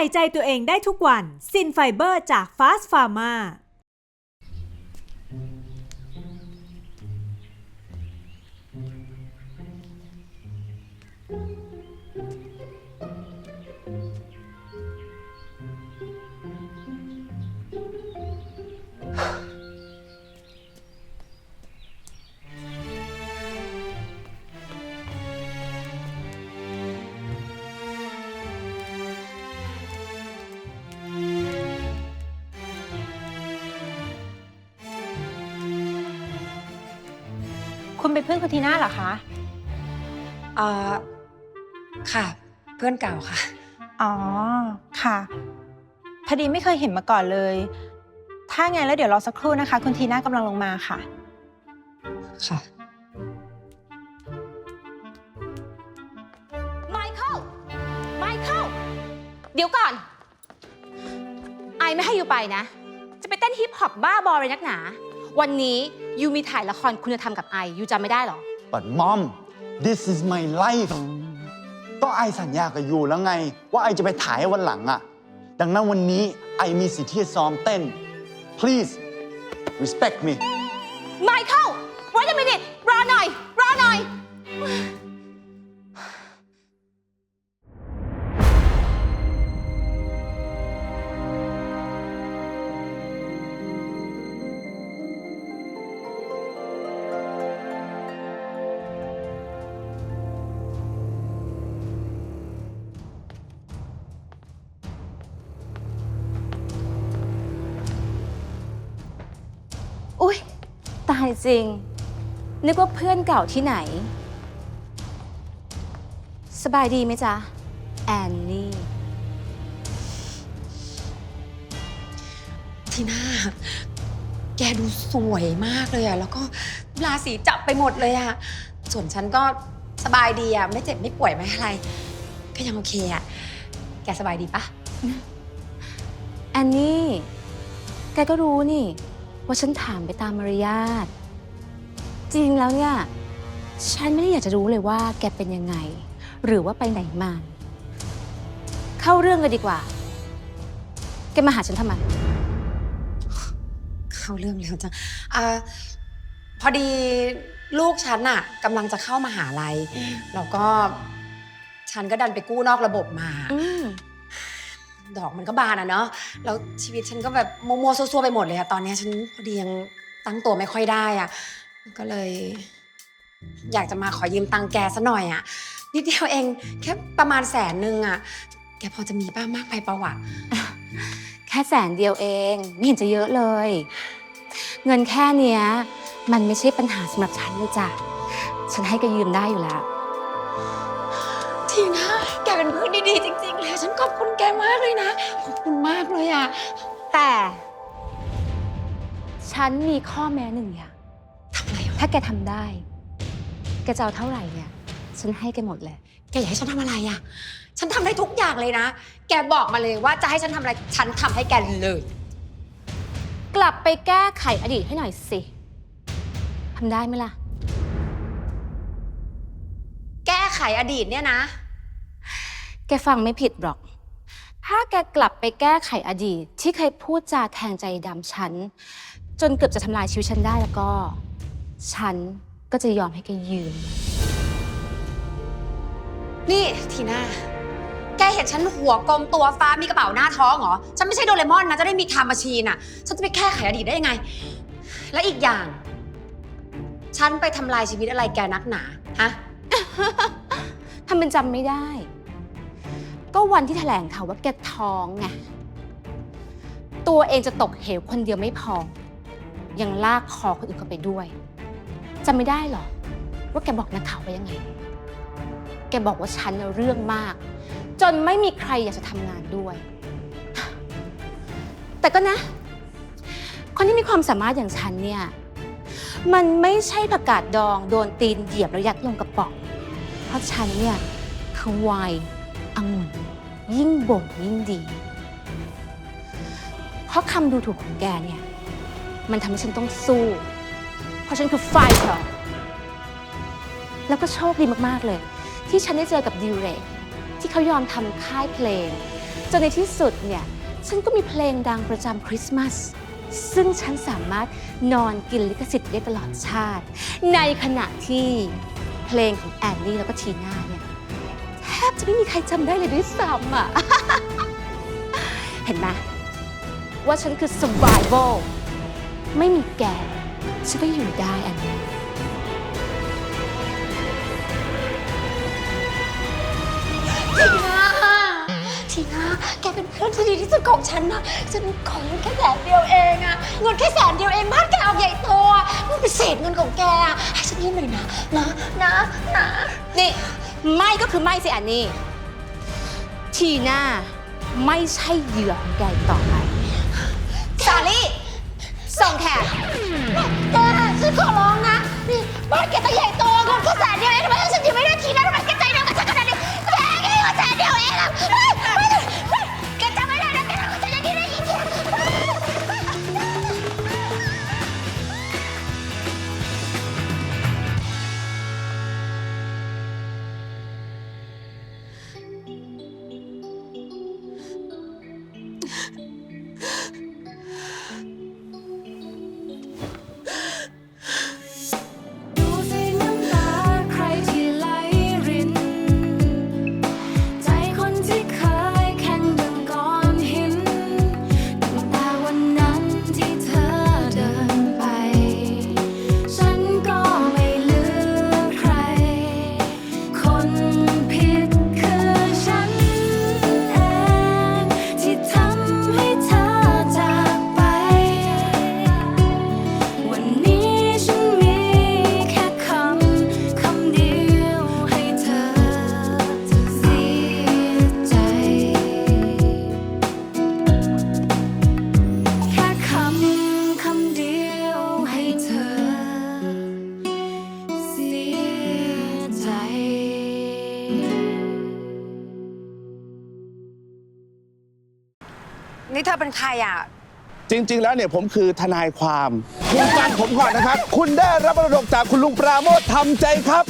ส่ใจตัวเองได้ทุกวันซินไฟเบอร์จากฟาสฟาร์มา คุณเป็นเพื่อนคุณทีน่าเหรอคะ เอ่อ ค่ะ เพื่อนเก่าค่ะ อ๋อ ค่ะ พอดีไม่เคยเห็นมาก่อนเลย ถ้าไงแล้วเดี๋ยวรอสักครู่นะคะ คุณทีน่ากำลังลงมาค่ะ ค่ะ ไมเคิล ไมเคิล เดี๋ยวก่อน ไอไม่ให้ยูไปนะ จะไปเต้นฮิปฮอปบ้าบอเลยนักหนา วันนี้ยูมีถ่ายละครคุณธรรมกับไอยูจำไม่ได้เหรอ But mom this is my life ก็ไอสัญญากับยูแล้วไง ว่าไอจะไปถ่ายให้วันหลังอะดังนั้นวันนี้ไอมีสิทธิ์ที่จะซ้อมเต้น please respect me ไมเคิล wait a minute รอหน่อยรอหน่อย อุ๊ย ตายจริง นึกว่าเพื่อนเก่าที่ไหน สบายดีไหมจ๊ะ แอนนี่ ทีน่า แกดูสวยมากเลยอะแล้วก็ราศีจับไปหมดเลยอะส่วนฉันก็สบายดีอะไม่เจ็บไม่ป่วยไม่อะไร ก็ยังโอเคอะแกสบายดีปะ แอนนี่ แกก็รู้นี่ ว่าฉันถามไปตามมารยาท จริงแล้วเนี่ย ฉันไม่ได้อยากจะรู้เลยว่าแกเป็นยังไง หรือว่าไปไหนมา เข้าเรื่องกันดีกว่า แกมาหาฉันทำไม เข้าเรื่องแล้วจังอ่าพอดีลูกฉันอะกำลังจะเข้ามาหาลัยแล้วก็ฉันก็ดันไปกู้นอกระบบมา อืม ดอกมันก็บานอะเนาะแล้วชีวิตฉันก็แบบมัวๆซัวๆไปหมดเลยอะตอนเนี้ยฉันพอดียังตั้งตัวไม่ค่อยได้อะก็เลย อยากจะมาขอยืมตังค์แกซะหน่อยอะนิดเดียวเองแค่ประมาณแสนนึงอะแกพอจะมีบ้างมากไปเปล่าวะแค่แสนเดียวเอง ไม่เห็นจะเยอะเลย เงินแค่เนี้ย มันไม่ใช่ปัญหาสำหรับฉันเลยจ้ะฉันให้แกยืมได้อยู่แล้วทีนะแกเป็นเพื่อนดีๆจริงๆเลย ฉันขอบคุณแกมากเลยนะ ขอบคุณมากเลยอะแต่ ฉันมีข้อแม้หนึ่งอย่างทำไมวะถ้าแกทำได้ แกจะเอาเท่าไหร่เนี่ย ฉันให้แกหมดเลย แกอยากให้ฉันทำอะไรอะฉันทำได้ทุกอย่างเลยนะ แกบอกมาเลยว่าจะให้ฉันทำอะไร ฉันทำให้แกเลย กลับไปแก้ไขอดีตให้หน่อยสิทำได้ไหมล่ะ แก้ไขอดีตเนี่ยนะ แกฟังไม่ผิดหรอก ถ้าแกกลับไปแก้ไขอดีต ที่เคยพูดจาแทงใจดำฉัน จนเกือบจะทำลายชีวิตฉันได้แล้วก็ ฉันก็จะยอมให้แกยืม นี่ทีน่า แกเห็นฉันหัวกลมตัวฟ้ามีกระเป๋าหน้าท้องเหรอ ฉันไม่ใช่โดเรมอนนะ จะได้มีไทม์แมชชีนอะ ฉันจะไปแก้ไขอดีตได้ยังไง และอีกอย่าง ฉันไปทำลายชีวิตอะไรแกนักหนา ฮะ ทำเป็นจำไม่ได้ ก็วันที่แถลงข่าวว่าแกท้องไง ตัวเองจะตกเหวคนเดียวไม่พอ ยังลากคอคนอื่นเข้าไปด้วยจำไม่ได้หรอ ว่าแกบอกนักข่าวว่ายังไง แกบอกว่าฉันน่ะเรื่องมาก จนไม่มีใครอยากจะทำงานด้วย แต่ก็นะ คนที่มีความสามารถอย่างฉันเนี่ย มันไม่ใช่ผักกาดดองโดนตีนเหยียบแล้วยัดลงกระป๋อง เพราะฉันเนี่ยคือไวน์ องุ่นยิ่งบ่มยิ่งดี เพราะคำดูถูกของแกเนี่ย มันทำให้ฉันต้องสู้ เพราะฉันคือไฟเธอแล้วก็โชคดีมากๆเลย ที่ฉันได้เจอกับดิวเรกที่เขายอมทำค่ายเพลง จนในที่สุดเนี่ย ฉันก็มีเพลงดังประจำคริสต์มาสซึ่งฉันสามารถนอนกินลิขสิทธิ์ได้ตลอดชาติ ในขณะที่เพลงของแอนนี่แล้วก็ทีน่าเนี่ย บจะไม่มีใครจำได้เลยด้วยซ้ำอะ เห็นไหมว่าฉันคือ survival ไม่มีแก ฉันก็อยู่ได้อันนี้ ทีน่าทีน่าแกเป็นเพื่อนที่ดีที่สุดของฉันนะ ฉันขอเงินแค่แสนเดียวเองอะเงินแค่แสนเดียวเองบ้านแกเอาใหญ่โตอะมันเป็นเศษเงินของแกอะให้ฉันยืมหน่อยนะ นะ นะ นะ นี่ ไม่ก็คือไม่สิอันนี้ ทีน่าไม่ใช่เหยื่อของแกอีกต่อไป สาลี่ส่งแขก นี่เธอเป็นใครอะ จริง ๆ แล้วเนี่ยผมคือทนายความ คุณฟังผมก่อนนะครับ คุณได้รับมรดกจากคุณลุงปราโมททำใจครับ